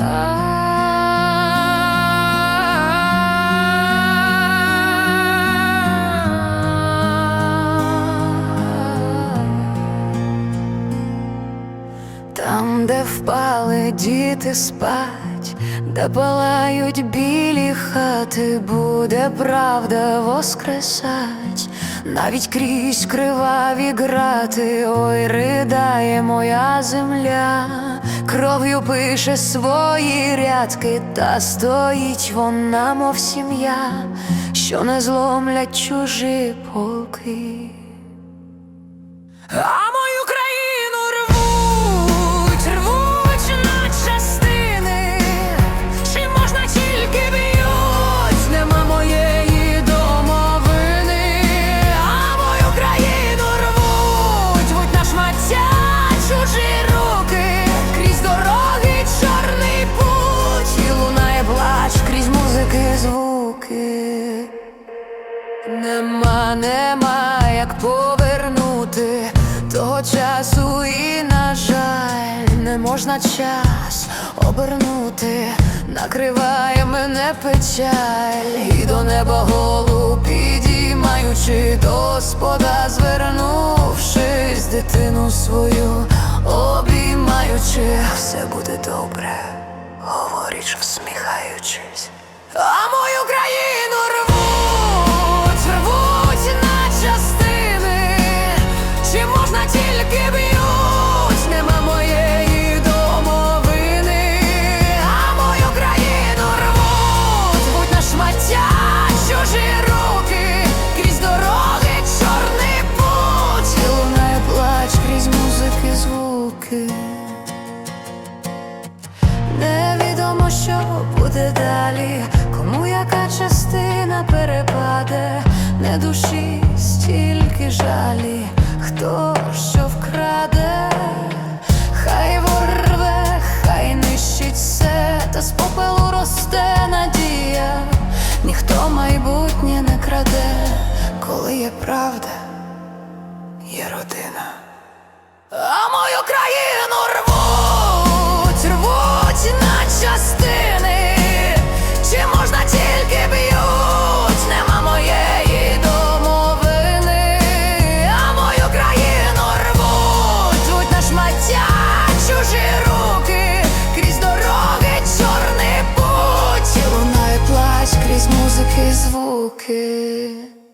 Там, де впали діти спать, де палають білі хати, буде правда воскресать, навіть крізь криваві грати, ой, ридає моя земля кров'ю пише свої рядки, та стоїть вона, мов сім'я, що не зломлять чужі полки. Нема, як повернути. Того часу, і, на жаль, не можна час обернути, накриває мене печаль, і до неба голову підіймаючи, до Господа звернувшись, дитину свою обіймаючи, все буде добре, говорить, всміхаючись. Не душі стільки жалі, хто що вкраде, хай ворве, хай нищить все, та з попелу росте надія, ніхто майбутнє не краде, коли є правда, є родина. А музики звуки.